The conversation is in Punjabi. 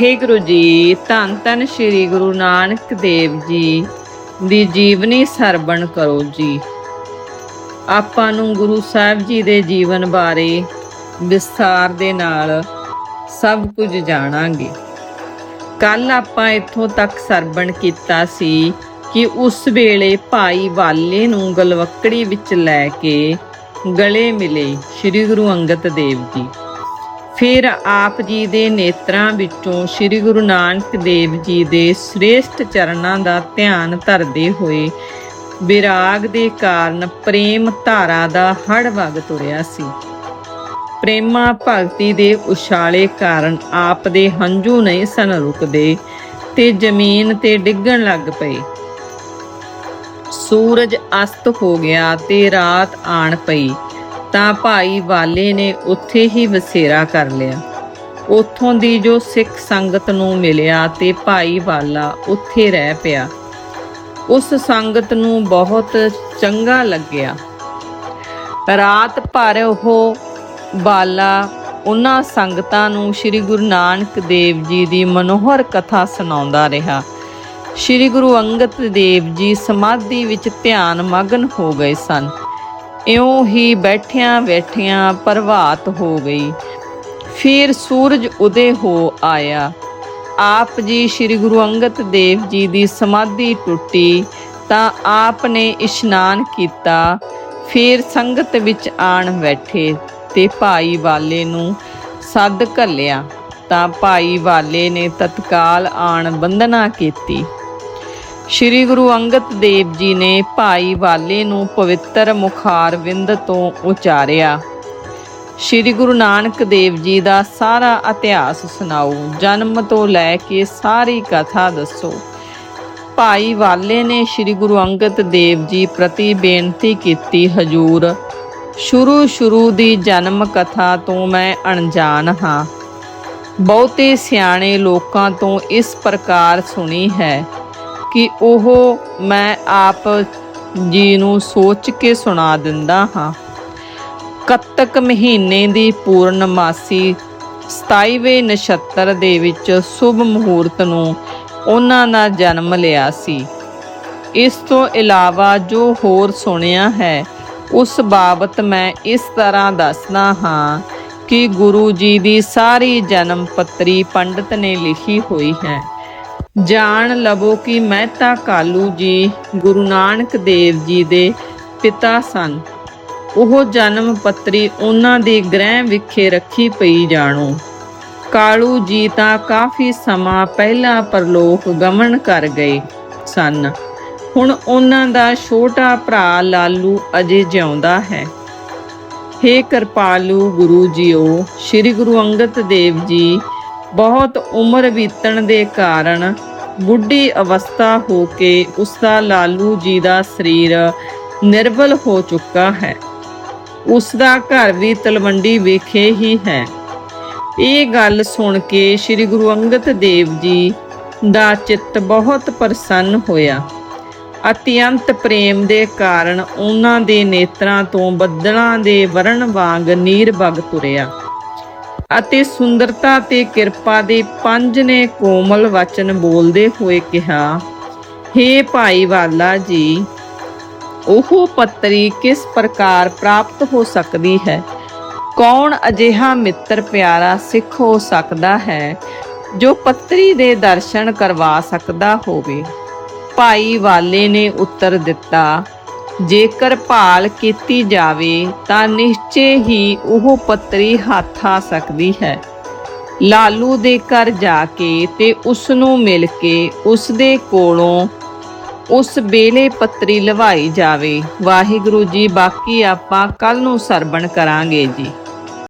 ਹੇ ਗੁਰੂ ਜੀ, ਧੰਨ ਧੰਨ ਸ੍ਰੀ ਗੁਰੂ ਨਾਨਕ ਦੇਵ ਜੀ ਦੀ ਜੀਵਨੀ ਸਰਵਣ ਕਰੋ ਜੀ। ਆਪਾਂ ਨੂੰ ਗੁਰੂ ਸਾਹਿਬ ਜੀ ਦੇ ਜੀਵਨ ਬਾਰੇ ਵਿਸਥਾਰ ਦੇ ਨਾਲ ਸਭ ਕੁਝ ਜਾਣਾਂਗੇ। ਕੱਲ ਆਪਾਂ ਇੱਥੋਂ ਤੱਕ ਸਰਵਣ ਕੀਤਾ ਸੀ ਕਿ ਉਸ ਵੇਲੇ ਭਾਈ ਵਾਲੇ ਨੂੰ ਗਲਵੱਕੜੀ ਵਿੱਚ ਲੈ ਕੇ ਗਲੇ ਮਿਲੇ ਸ੍ਰੀ ਗੁਰੂ ਅੰਗਦ ਦੇਵ ਜੀ। ਫਿਰ ਆਪ ਜੀ ਦੇ ਨੇਤਰਾਂ ਵਿੱਚੋਂ ਸ੍ਰੀ ਗੁਰੂ ਨਾਨਕ ਦੇਵ ਜੀ ਦੇ ਸ੍ਰੇਸ਼ਟ ਚਰਨਾਂ ਦਾ ਧਿਆਨ ਧਰਦੇ ਹੋਏ ਵਿਰਾਗ ਦੇ ਕਾਰਨ ਪ੍ਰੇਮ ਧਾਰਾ ਦਾ ਹੜ ਵਗ ਤੁਰਿਆ ਸੀ। ਪ੍ਰੇਮਾ ਭਗਤੀ ਦੇ ਉਛਾਲੇ ਕਾਰਨ ਆਪ ਦੇ ਹੰਝੂ ਨਹੀਂ ਸਨ ਰੁਕਦੇ ਤੇ ਜ਼ਮੀਨ ਤੇ ਡਿੱਗਣ ਲੱਗ ਪਏ। ਸੂਰਜ ਅਸਤ ਹੋ ਗਿਆ ਤੇ ਰਾਤ ਆਣ ਪਈ। ਤਾਂ ਭਾਈ ਵਾਲੇ ਨੇ ਉੱਥੇ ਹੀ ਵਸੇਰਾ ਕਰ ਲਿਆ। ਉੱਥੋਂ ਦੀ ਜੋ ਸਿੱਖ ਸੰਗਤ ਨੂੰ ਮਿਲਿਆ ਤੇ ਭਾਈ ਵਾਲਾ ਉੱਥੇ ਰਹਿ ਪਿਆ। ਉਸ ਸੰਗਤ ਨੂੰ ਬਹੁਤ ਚੰਗਾ ਲੱਗਿਆ। ਰਾਤ ਭਰ ਉਹ ਬਾਲਾ ਉਹਨਾਂ ਸੰਗਤਾਂ ਨੂੰ ਸ੍ਰੀ ਗੁਰੂ ਨਾਨਕ ਦੇਵ ਜੀ ਦੀ ਮਨੋਹਰ ਕਥਾ ਸੁਣਾਉਂਦਾ ਰਿਹਾ। ਸ੍ਰੀ ਗੁਰੂ ਅੰਗਦ ਦੇਵ ਜੀ ਸਮਾਧੀ ਵਿੱਚ ਧਿਆਨ ਮਗਨ ਹੋ ਗਏ ਸਨ। ਇਉਂ ਹੀ ਬੈਠਿਆਂ ਬੈਠਿਆਂ ਪ੍ਰਭਾਤ ਹੋ ਗਈ। ਫਿਰ ਸੂਰਜ ਉਦੇ ਹੋ ਆਇਆ। ਆਪ ਜੀ ਸ੍ਰੀ ਗੁਰੂ ਅੰਗਦ ਦੇਵ ਜੀ ਦੀ ਸਮਾਧੀ ਟੁੱਟੀ ਤਾਂ ਆਪ ਨੇ ਇਸ਼ਨਾਨ ਕੀਤਾ। ਫਿਰ ਸੰਗਤ ਵਿੱਚ ਆਣ ਬੈਠੇ ਤੇ ਭਾਈ ਵਾਲੇ ਨੂੰ ਸੱਦ ਘੱਲਿਆ। ਤਾਂ ਭਾਈ ਵਾਲੇ ਨੇ ਤਤਕਾਲ ਆਣ ਬੰਦਨਾ ਕੀਤੀ। ਸ਼੍ਰੀ ਗੁਰੂ ਅੰਗਦ ਦੇਵ ਜੀ ਨੇ ਭਾਈ ਵਾਲੇ ਨੂੰ ਪਵਿੱਤਰ ਮੁਖਾਰਵਿੰਦ ਤੋਂ ਉਚਾਰਿਆ। ਸ਼੍ਰੀ ਗੁਰੂ ਨਾਨਕ ਦੇਵ ਜੀ ਦਾ ਸਾਰਾ ਇਤਿਹਾਸ ਸੁਣਾਓ, ਜਨਮ ਤੋਂ ਲੈ ਕੇ ਸਾਰੀ ਕਥਾ ਦੱਸੋ। ਭਾਈ ਵਾਲੇ ਨੇ ਸ਼੍ਰੀ ਗੁਰੂ ਅੰਗਦ ਦੇਵ ਜੀ ਪ੍ਰਤੀ ਬੇਨਤੀ ਕੀਤੀ, ਹਜੂਰ ਸ਼ੁਰੂ ਸ਼ੁਰੂ ਦੀ ਜਨਮ ਕਥਾ ਤੋਂ ਮੈਂ ਅਣਜਾਣ ਹਾਂ। ਬਹੁਤੇ ਸਿਆਣੇ ਲੋਕਾਂ ਤੋਂ ਇਸ ਪ੍ਰਕਾਰ ਸੁਣੀ ਹੈ ਕਿ ਉਹ ਮੈਂ ਆਪ ਜੀ ਨੂੰ ਸੋਚ ਕੇ ਸੁਣਾ ਦਿੰਦਾ ਹਾਂ। ਕੱਤਕ ਮਹੀਨੇ ਦੀ ਪੂਰਨਮਾਸੀ 27ਵੇਂ ਨਛੱਤਰ ਦੇ ਵਿੱਚ ਸ਼ੁਭ ਮਹੂਰਤ ਨੂੰ ਉਹਨਾਂ ਦਾ ਜਨਮ ਲਿਆ ਸੀ। ਇਸ ਤੋਂ ਇਲਾਵਾ ਜੋ ਹੋਰ ਸੁਣਿਆ ਹੈ, ਉਸ ਬਾਬਤ ਮੈਂ ਇਸ ਤਰ੍ਹਾਂ ਦੱਸਦਾ ਹਾਂ ਕਿ ਗੁਰੂ ਜੀ ਦੀ ਸਾਰੀ ਜਨਮ ਪੱਤਰੀ ਪੰਡਤ ਨੇ ਲਿਖੀ ਹੋਈ ਹੈ। ਜਾਣ ਲਵੋ ਕਿ ਮਹਿਤਾ ਕਾਲੂ ਜੀ, ਗੁਰੂ ਨਾਨਕ ਦੇਵ ਜੀ ਦੇ ਪਿਤਾ ਸਨ। ਉਹ ਜਨਮ ਪੱਤਰੀ ਉਹਨਾਂ ਦੇ ਗ੍ਰਹਿ ਵਿਖੇ ਰੱਖੀ ਪਈ ਜਾਣੋ। ਕਾਲੂ ਜੀ ਤਾਂ ਕਾਫੀ ਸਮਾਂ ਪਹਿਲਾਂ ਪਰਲੋਕ ਗਮਨ ਕਰ ਗਏ ਸਨ। ਹੁਣ ਉਹਨਾਂ ਦਾ ਛੋਟਾ ਭਰਾ ਲਾਲੂ ਅਜੇ ਜਿਉਂਦਾ ਹੈ। ਹੇ ਕਿਰਪਾਲੂ ਗੁਰੂ ਜੀਓ, ਸ੍ਰੀ ਗੁਰੂ ਅੰਗਦ ਦੇਵ ਜੀ ਬਹੁਤ ਉਮਰ ਬੀਤਣ ਦੇ ਕਾਰਨ ਬੁੱਢੀ ਅਵਸਥਾ ਹੋ ਕੇ ਉਸ ਦਾ ਲਾਲੂ ਜੀ ਦਾ ਸਰੀਰ ਨਿਰਬਲ ਹੋ ਚੁੱਕਾ ਹੈ। ਉਸ ਦਾ ਘਰ ਵੀ ਤਲਵੰਡੀ ਵਿਖੇ ਹੀ ਹੈ। ਇਹ ਗੱਲ ਸੁਣ ਕੇ ਸ੍ਰੀ ਗੁਰੂ ਅੰਗਦ ਦੇਵ ਜੀ ਦਾ ਚਿੱਤ ਬਹੁਤ ਪ੍ਰਸੰਨ ਹੋਇਆ। ਅਤਿਅੰਤ ਪ੍ਰੇਮ ਦੇ ਕਾਰਨ ਉਹਨਾਂ ਦੇ ਨੇਤਰਾਂ ਤੋਂ ਬੱਦਲਾਂ ਦੇ ਵਰਣ ਵਾਂਗ ਨੀਰ ਵਗ ਤੁਰਿਆ। ਅਤੇ ਸੁੰਦਰਤਾ ਤੇ ਕਿਰਪਾ ਦੇ ਪੰਜ ਨੇ ਕੋਮਲ ਵਚਨ ਬੋਲਦੇ ਹੋਏ ਕਿਹਾ हे ਭਾਈ ਵਾਲਾ ਜੀ, ਉਹ ਪੱਤਰੀ ਕਿਸ ਪ੍ਰਕਾਰ ਪ੍ਰਾਪਤ ਹੋ ਸਕਦੀ ਹੈ? ਕੌਣ ਅਜਿਹਾ ਮਿੱਤਰ ਪਿਆਰਾ ਸਿੱਖ ਹੋ ਸਕਦਾ ਹੈ, ਜੋ ਪੱਤਰੀ ਦੇ ਦਰਸ਼ਨ ਕਰਵਾ ਸਕਦਾ ਹੋਵੇ? ਭਾਈ ਵਾਲੇ ਨੇ ਉੱਤਰ ਦਿੱਤਾ ਜੇਕਰ ਭਾਲ ਕੀਤੀ ਜਾਵੇ ਤਾਂ ਨਿਸ਼ਚੇ ਹੀ ਉਹ ਪੱਤਰੀ ਹੱਥ ਆ ਸਕਦੀ ਹੈ। ਲਾਲੂ ਦੇ ਘਰ ਜਾ ਕੇ ਤੇ ਉਸ ਨੂੰ ਮਿਲ ਕੇ ਉਸ ਦੇ ਕੋਲੋਂ ਉਸ ਵੇਲੇ ਪੱਤਰੀ ਲਵਾਈ ਜਾਵੇ। ਵਾਹਿਗੁਰੂ ਜੀ, ਬਾਕੀ ਆਪਾਂ ਕੱਲ ਨੂੰ ਸਰਬਣ ਕਰਾਂਗੇ ਜੀ।